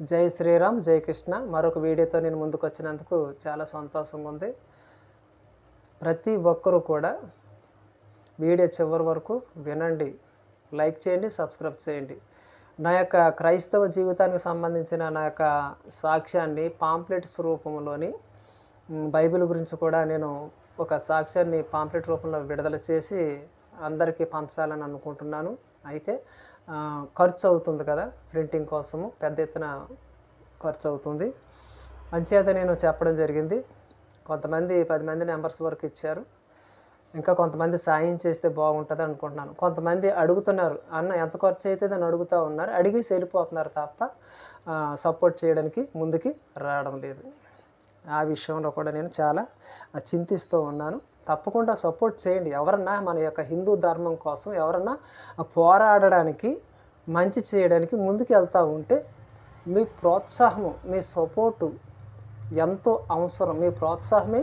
జై శ్రీరామ్ జై కృష్ణ. మరొక వీడియోతో నేను ముందుకు వచ్చినందుకు చాలా సంతోషంగా ఉంది. ప్రతి ఒక్కరూ కూడా వీడియో చివరి వరకు వినండి. లైక్ చేయండి సబ్స్క్రైబ్ చేయండి. నా యొక్క క్రైస్తవ జీవితానికి సంబంధించిన నా యొక్క సాక్ష్యాన్ని పాంప్లెట్స్ రూపంలోని బైబిల్ గురించి కూడా నేను ఒక సాక్ష్యాన్ని పాంప్లెట్ రూపంలో విడుదల చేసి అందరికీ పంచాలని అనుకుంటున్నాను. అయితే ఖర్చు అవుతుంది కదా ప్రింటింగ్ కోసము పెద్ద ఎత్తున ఖర్చు అవుతుంది అంచేత నేను చెప్పడం జరిగింది కొంతమంది పది మంది నెంబర్స్ వరకు ఇచ్చారు. ఇంకా కొంతమంది సాయం చేస్తే బాగుంటుంది అనుకుంటున్నాను. కొంతమంది అడుగుతున్నారు అన్న ఎంత ఖర్చు అయితే అని అడుగుతూ ఉన్నారు. అడిగి వెళ్ళిపోతున్నారు తప్ప సపోర్ట్ చేయడానికి ముందుకి రావడం లేదు. ఆ విషయంలో కూడా నేను చాలా చింతిస్తూ ఉన్నాను. తప్పకుండా సపోర్ట్ చేయండి. ఎవరన్నా మన యొక్క హిందూ ధర్మం కోసం ఎవరన్నా పోరాడడానికి మంచి చేయడానికి ముందుకు వెళ్తూ ఉంటే మీ ప్రోత్సాహము మీ సపోర్టు ఎంతో అవసరం. మీ ప్రోత్సాహమే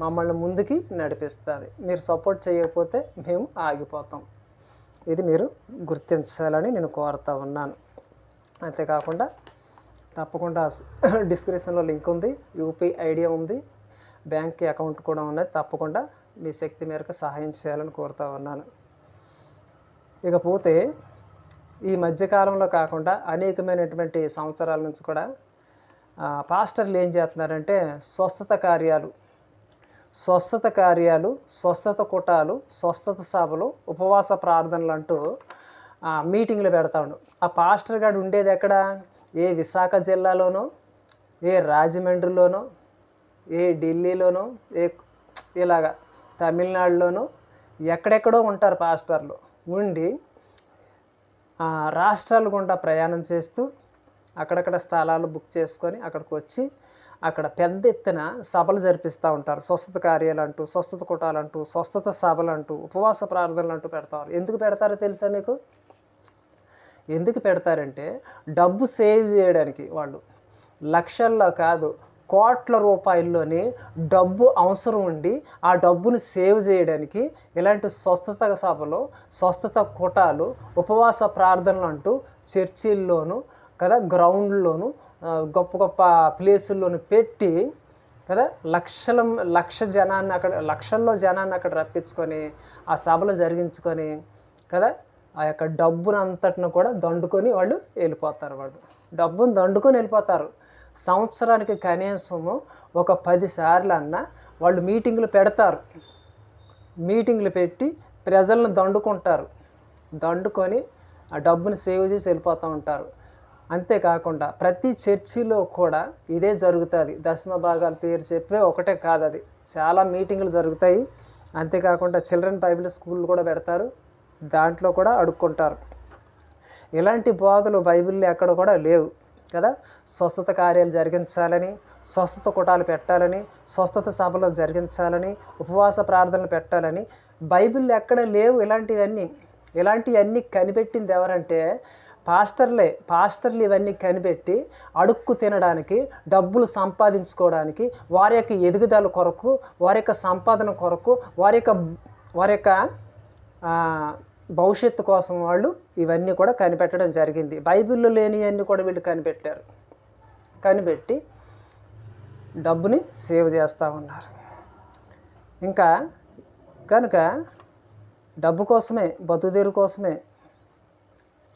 మమ్మల్ని ముందుకి నడిపిస్తుంది. మీరు సపోర్ట్ చేయకపోతే మేము ఆగిపోతాం. ఇది మీరు గుర్తించాలని నేను కోరుతా ఉన్నాను. అంతేకాకుండా తప్పకుండా డిస్క్రిప్షన్లో లింక్ ఉంది యూపీఐ ఐడియా ఉంది. బ్యాంక్ అకౌంట్ కూడా ఉన్నది తప్పకుండా మీ శక్తి మేరకు సహాయం చేయాలని కోరుతా ఉన్నాను. ఇకపోతే ఈ మధ్యకాలంలో కాకుండా అనేకమైనటువంటి సంవత్సరాల నుంచి కూడా పాస్టర్లు ఏం చేస్తున్నారంటే స్వస్థత కార్యాలు స్వస్థత కార్యాలు స్వస్థత కుటాలు స్వస్థత సభలు ఉపవాస ప్రార్థనలు అంటూ మీటింగ్లు పెడతా ఉండు. ఆ పాస్టర్ గారు ఉండేది ఎక్కడ? ఏ విశాఖ జిల్లాలోనో ఏ రాజమండ్రిలోనో ఏ ఢిల్లీలోనో ఏ ఇలాగా తమిళనాడులోనో ఎక్కడెక్కడో ఉంటారు పాస్టర్లు. ఉండి రాష్ట్రాలు రాష్ట్రాల గుండా ప్రయాణం చేస్తూ అక్కడక్కడ స్థలాలు బుక్ చేసుకొని అక్కడికి వచ్చి అక్కడ పెద్ద ఎత్తున సభలు జరిపిస్తూ ఉంటారు. స్వస్థత కార్యాలు అంటూ స్వస్థత కుటాలంటూ స్వస్థత సభలు అంటూ ఉపవాస ప్రార్థనలు అంటూ పెడతారు. ఎందుకు పెడతారో తెలుసా మీకు? ఎందుకు పెడతారంటే డబ్బు సేవ్ చేయడానికి వాళ్ళు. లక్షల్లో కాదు కోట్ల రూపాయల్లోనే డబ్బు అవసరం ఉండి ఆ డబ్బును సేవ్ చేయడానికి ఇలాంటి స్వస్థత సభలు స్వస్థత కూటాలు ఉపవాస ప్రార్థనలు అంటూ చర్చిల్లోనూ కదా గ్రౌండ్లోనూ గొప్ప గొప్ప ప్లేసుల్లోనూ పెట్టి కదా లక్షల లక్ష జనాన్ని అక్కడ లక్షల్లో జనాన్ని అక్కడ రప్పించుకొని ఆ సభలు జరిగించుకొని కదా ఆ యొక్క డబ్బును అంతటిని కూడా దండుకొని వాళ్ళు వెళ్ళిపోతారు వాళ్ళు. డబ్బును దండుకొని వెళ్ళిపోతారు. సంవత్సరానికి కనీసము ఒక పదిసార్లు అన్నా అన్న వాళ్ళు మీటింగ్లు పెడతారు. మీటింగ్లు పెట్టి ప్రజలను దండుకుంటారు. దండుకొని ఆ డబ్బుని సేవ్ చేసి వెళ్ళిపోతూ ఉంటారు. అంతేకాకుండా ప్రతి చర్చిలో కూడా ఇదే జరుగుతుంది. దశమ భాగాల పేరు చెప్పే ఒకటే కాదు అది. చాలా మీటింగులు జరుగుతాయి. అంతేకాకుండా చిల్డ్రన్ బైబిల్ స్కూల్ కూడా పెడతారు. దాంట్లో కూడా అడుక్కుంటారు. ఇలాంటి బోధలు బైబిల్లో ఎక్కడ కూడా లేవు. కదా? స్వస్థత కార్యాలు జరిగించాలని స్వస్థత కుటాలు పెట్టాలని స్వస్థత సభలు జరిగించాలని ఉపవాస ప్రార్థనలు పెట్టాలని బైబిల్ ఎక్కడ లేవు ఇలాంటివన్నీ. ఇలాంటివన్నీ కనిపెట్టింది ఎవరంటే పాస్టర్లే. పాస్టర్లు ఇవన్నీ కనిపెట్టి అడుక్కు తినడానికి డబ్బులు సంపాదించుకోవడానికి వారి యొక్క ఎదుగుదల కొరకు వారి యొక్క సంపాదన కొరకు వారి యొక్క వారి యొక్క భవిష్యత్తు కోసం వాళ్ళు ఇవన్నీ కూడా కనిపెట్టడం జరిగింది. బైబిల్లో లేనివన్నీ కూడా వీళ్ళు కనిపెట్టారు. కనిపెట్టి డబ్బుని సేవ్ చేస్తూ ఉన్నారు. ఇంకా కనుక డబ్బు కోసమే బతుదేరు కోసమే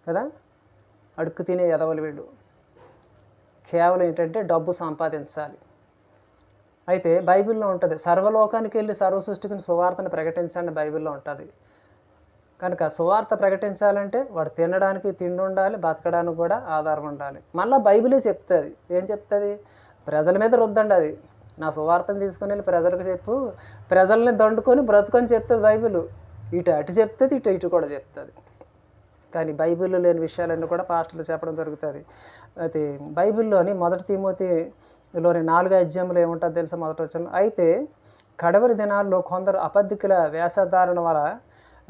కదా అడుక్కు తినే ఎదవలు వీళ్ళు. కేవలం ఏంటంటే డబ్బు సంపాదించాలి. అయితే బైబిల్లో ఉంటుంది సర్వలోకానికి వెళ్ళి సర్వ సృష్టికి సువార్తను ప్రకటించండి బైబిల్లో ఉంటుంది. కనుక సువార్త ప్రకటించాలంటే వాడు తినడానికి తిండి ఉండాలి బతకడానికి కూడా ఆధారం ఉండాలి. మళ్ళీ బైబిలే చెప్తుంది. ఏం చెప్తుంది? ప్రజల మీద రుద్దండి అది. నా సువార్తను తీసుకుని వెళ్ళి ప్రజలకు చెప్పు. ప్రజల్ని దండుకొని బ్రతుకొని చెప్తుంది బైబిల్. ఇటు అటు చెప్తుంది ఇటు ఇటు కూడా చెప్తుంది. కానీ బైబిల్లో లేని విషయాలన్నీ కూడా పాస్టర్లు చెప్పడం జరుగుతుంది. అయితే బైబిల్లోని మొదటి తిమోతిలోని నాలుగు అధ్యాయంలో ఏముంటుందో తెలుసా మొదట వచ్చిన అయితే కడవరి దినాల్లో కొందరు అబద్ధికుల వేషధారణ వల్ల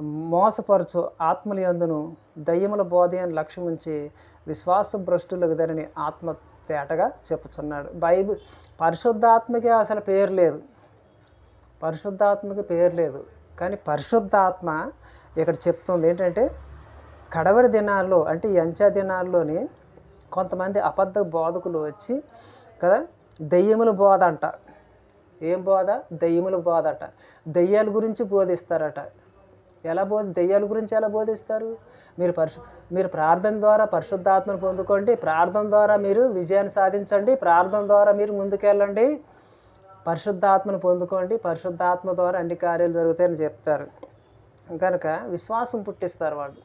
మోసపరచు ఆత్మల యందును దయ్యముల బోధయని లక్ష్యం ఉంచి విశ్వాస భ్రష్టులకు దానిని ఆత్మ తేటగా చెప్పుచున్నాడు. బైబిల్ పరిశుద్ధాత్మకి అసలు పేరు లేదు. పరిశుద్ధాత్మకి పేరు లేదు. కానీ పరిశుద్ధాత్మ ఇక్కడ చెప్తుంది ఏంటంటే కడవరి దినాల్లో అంటే ఎంచా దినాల్లోని కొంతమంది అబద్ధ బోధకులు వచ్చి కదా దెయ్యముల బోధ అంట. ఏం బోధ? దెయ్యముల బోధ అట. దెయ్యాల గురించి బోధిస్తారట. ఎలా బోధ దెయ్యాల గురించి ఎలా బోధిస్తారు? మీరు పరిశు మీరు ప్రార్థన ద్వారా పరిశుద్ధాత్మను పొందుకోండి. ప్రార్థన ద్వారా మీరు విజయాన్ని సాధించండి. ప్రార్థన ద్వారా మీరు ముందుకెళ్ళండి. పరిశుద్ధాత్మను పొందుకోండి. పరిశుద్ధాత్మ ద్వారా అన్ని కార్యాలు జరుగుతాయని చెప్తారు. కనుక విశ్వాసం పుట్టిస్తారు వాళ్ళు.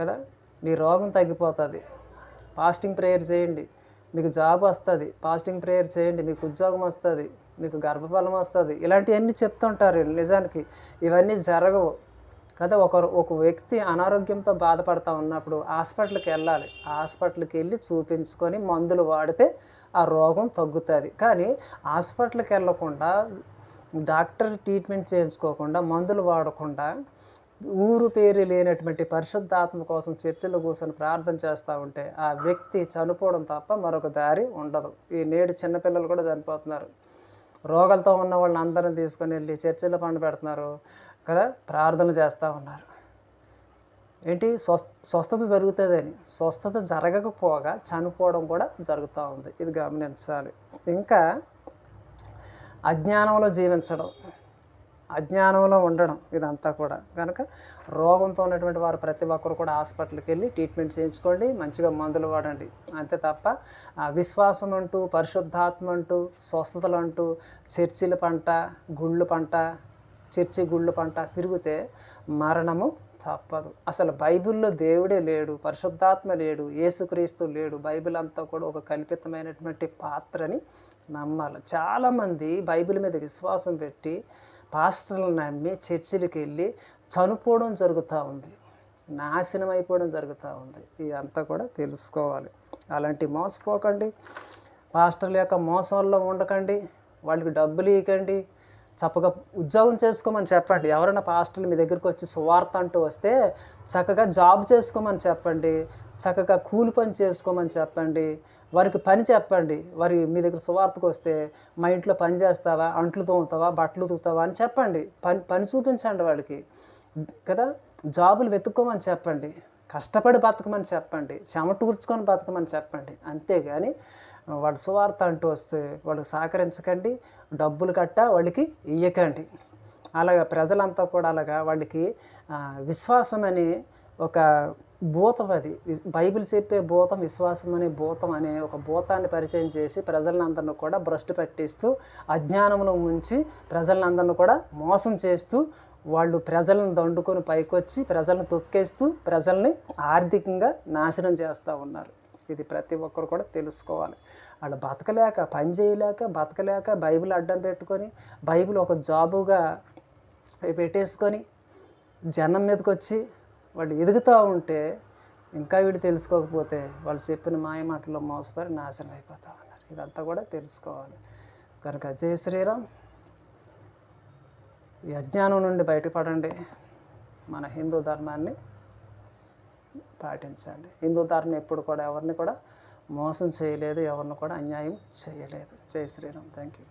కదా? నీ రోగం తగ్గిపోతుంది. ఫాస్టింగ్ ప్రేయర్ చేయండి. మీకు జాబ్ వస్తుంది. ఫాస్టింగ్ ప్రేయర్ చేయండి. మీకు ఉద్యోగం వస్తుంది. మీకు గర్భఫలం వస్తుంది. ఇలాంటివన్నీ చెప్తుంటారు నిజానికి. ఇవన్నీ జరగవు. కదా ఒక ఒక వ్యక్తి అనారోగ్యంతో బాధపడతా ఉన్నప్పుడు హాస్పిటల్కి వెళ్ళాలి. హాస్పిటల్కి వెళ్ళి చూపించుకొని మందులు వాడితే ఆ రోగం తగ్గుతుంది. కానీ హాస్పిటల్కి వెళ్ళకుండా డాక్టర్ ట్రీట్మెంట్ చేయించుకోకుండా మందులు వాడకుండా ఊరు పేరు లేనటువంటి పరిశుద్ధాత్మ కోసం చర్చలో కూర్చొని ప్రార్థన చేస్తూ ఉంటే ఆ వ్యక్తి చనిపోవడం తప్ప మరొక దారి ఉండదు. ఈ నేడు చిన్నపిల్లలు కూడా చనిపోతున్నారు. రోగాలతో ఉన్న వాళ్ళని అందరిని తీసుకొని వెళ్ళి చర్చిలో పండు పెడుతున్నారు కదా ప్రార్థన చేస్తూ ఉన్నారు. ఏంటి? స్వస్ స్వస్థత జరుగుతుందని. స్వస్థత జరగకపోగా చనిపోవడం కూడా జరుగుతూ ఉంది. ఇది గమనించాలి. ఇంకా అజ్ఞానంలో జీవించడం అజ్ఞానంలో ఉండడం ఇదంతా కూడా. కనుక రోగంతో ఉన్నటువంటి వారు ప్రతి ఒక్కరు కూడా హాస్పిటల్కి వెళ్ళి ట్రీట్మెంట్ చేయించుకోండి. మంచిగా మందులు వాడండి. అంతే తప్ప విశ్వాసం అంటూ పరిశుద్ధాత్మ అంటూ స్వస్థతలు అంటూ చర్చిల పంట గుళ్ళు పంట చర్చి గుళ్ళు పంట తిరిగితే మరణము తప్పదు. అసలు బైబిల్లో దేవుడే లేడు పరిశుద్ధాత్మ లేడు ఏసుక్రీస్తు లేడు. బైబిల్ అంతా కూడా ఒక కల్పితమైనటువంటి పాత్రని నమ్మాలి. చాలామంది బైబిల్ మీద విశ్వాసం పెట్టి పాస్టర్లను నమ్మి చర్చిలకు వెళ్ళి చనిపోవడం జరుగుతూ ఉంది. నాశనం అయిపోవడం జరుగుతూ ఉంది. ఇదంతా కూడా తెలుసుకోవాలి. అలాంటి మోసపోకండి. పాస్టర్ల యొక్క మోసంలో ఉండకండి. వాళ్ళకి డబ్బులు ఇవ్వకండి చక్కగా ఉద్యోగం చేసుకోమని చెప్పండి. ఎవరైనా పాస్టర్లు మీ దగ్గరికి వచ్చి సువార్త అంటూ వస్తే చక్కగా జాబ్ చేసుకోమని చెప్పండి. చక్కగా కూలి పని చేసుకోమని చెప్పండి. వారికి పని చెప్పండి. వారి మీ దగ్గర సువార్తకు వస్తే మా ఇంట్లో పని చేస్తావా? అంట్లు తోముతావా? బట్టలు తూతావా అని చెప్పండి. పని పని చూపించండి వాళ్ళకి. కదా? జాబులు వెతుక్కోమని చెప్పండి. కష్టపడి బతకమని చెప్పండి. చెమటూర్చుకొని బతకమని చెప్పండి. అంతేగాని వాళ్ళు సువార్త అంటూ వస్తే వాళ్ళకి సహకరించకండి డబ్బులు కట్ట వాళ్ళకి ఇయ్యకండి. అలాగా ప్రజలంతా కూడా అలాగా వాళ్ళకి విశ్వాసం అని ఒక భూతం అది. బైబిల్ చెప్పే భూతం విశ్వాసం అనే భూతం అనే ఒక భూతాన్ని పరిచయం చేసి ప్రజలందరిని కూడా భ్రష్టు పట్టిస్తూ అజ్ఞానంలో ఉంచి ప్రజలందరిని కూడా మోసం చేస్తూ వాళ్ళు ప్రజలను దండుకొని పైకొచ్చి ప్రజలను తొక్కేస్తూ ప్రజల్ని ఆర్థికంగా నాశనం చేస్తూ ఉన్నారు. ఇది ప్రతి ఒక్కరు కూడా తెలుసుకోవాలి. వాళ్ళు బతకలేక పని చేయలేక బతకలేక బైబిల్ అడ్డం పెట్టుకొని బైబిల్ ఒక జాబుగా పెట్టేసుకొని జనం మీదకి వచ్చి వాళ్ళు ఎదుగుతూ ఉంటే ఇంకా వీడు తెలుసుకోకపోతే వాళ్ళు చెప్పిన మాయ మాటల్లో మోసపరి నాశనం అయిపోతా ఉన్నారు. ఇదంతా కూడా తెలుసుకోవాలి. కనుక జయ శ్రీరామ్ ఈ అజ్ఞానం నుండి బయటపడండి. మన హిందూ ధర్మాన్ని పాటించండి. హిందూ ధర్మం ఎప్పుడు కూడా ఎవరిని కూడా మోసం చేయలేదు ఎవరిని కూడా అన్యాయం చేయలేదు. జై శ్రీరామ్. Thank you